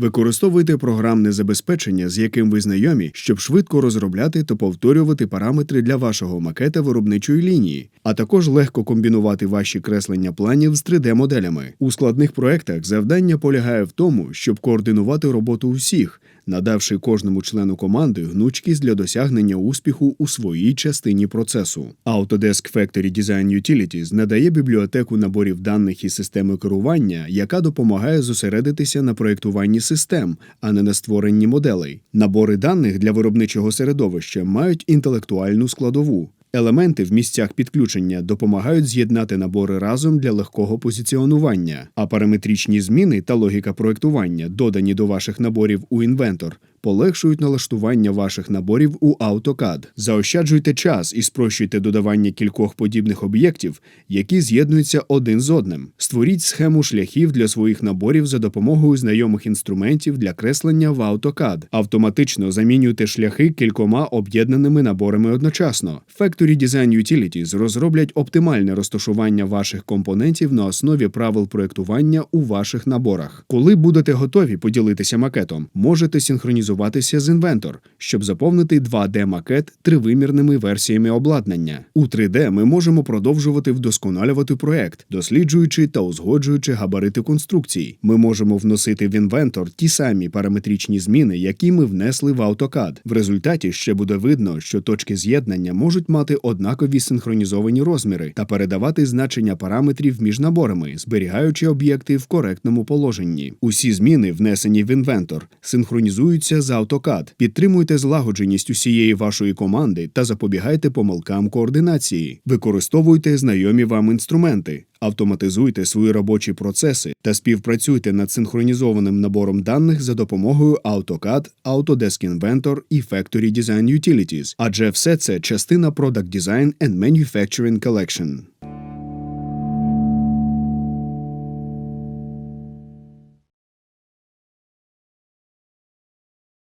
Використовуйте програмне забезпечення, з яким ви знайомі, щоб швидко розробляти та повторювати параметри для вашого макета виробничої лінії, а також легко комбінувати ваші креслення планів з 3D-моделями. У складних проектах завдання полягає в тому, щоб координувати роботу усіх, надавши кожному члену команди гнучкість для досягнення успіху у своїй частині процесу. Autodesk Factory Design Utilities надає бібліотеку наборів даних і системи керування, яка допомагає зосередитися на проєктуванні систем, а не на створенні моделей. Набори даних для виробничого середовища мають інтелектуальну складову. Елементи в місцях підключення допомагають з'єднати набори разом для легкого позиціонування, а параметричні зміни та логіка проектування, додані до ваших наборів у інвентор, полегшують налаштування ваших наборів у AutoCAD. Заощаджуйте час і спрощуйте додавання кількох подібних об'єктів, які з'єднуються один з одним. Створіть схему шляхів для своїх наборів за допомогою знайомих інструментів для креслення в AutoCAD. Автоматично замінюйте шляхи кількома об'єднаними наборами одночасно. Factory Design Utilities розроблять оптимальне розташування ваших компонентів на основі правил проектування у ваших наборах. Коли будете готові поділитися макетом, можете синхронізуватися з інвентор, щоб заповнити 2D-макет тривимірними версіями обладнання. У 3D ми можемо продовжувати вдосконалювати проект, досліджуючи та узгоджуючи габарити конструкцій. Ми можемо вносити в інвентор ті самі параметричні зміни, які ми внесли в AutoCAD. В результаті ще буде видно, що точки з'єднання можуть мати однакові синхронізовані розміри та передавати значення параметрів між наборами, зберігаючи об'єкти в коректному положенні. Усі зміни, внесені в інвентор, синхронізуються з AutoCAD. Підтримуйте злагодженість усієї вашої команди та запобігайте помилкам координації. Використовуйте знайомі вам інструменти. Автоматизуйте свої робочі процеси та співпрацюйте над синхронізованим набором даних за допомогою AutoCAD, Autodesk Inventor і Factory Design Utilities, адже все це частина Product Design and Manufacturing Collection.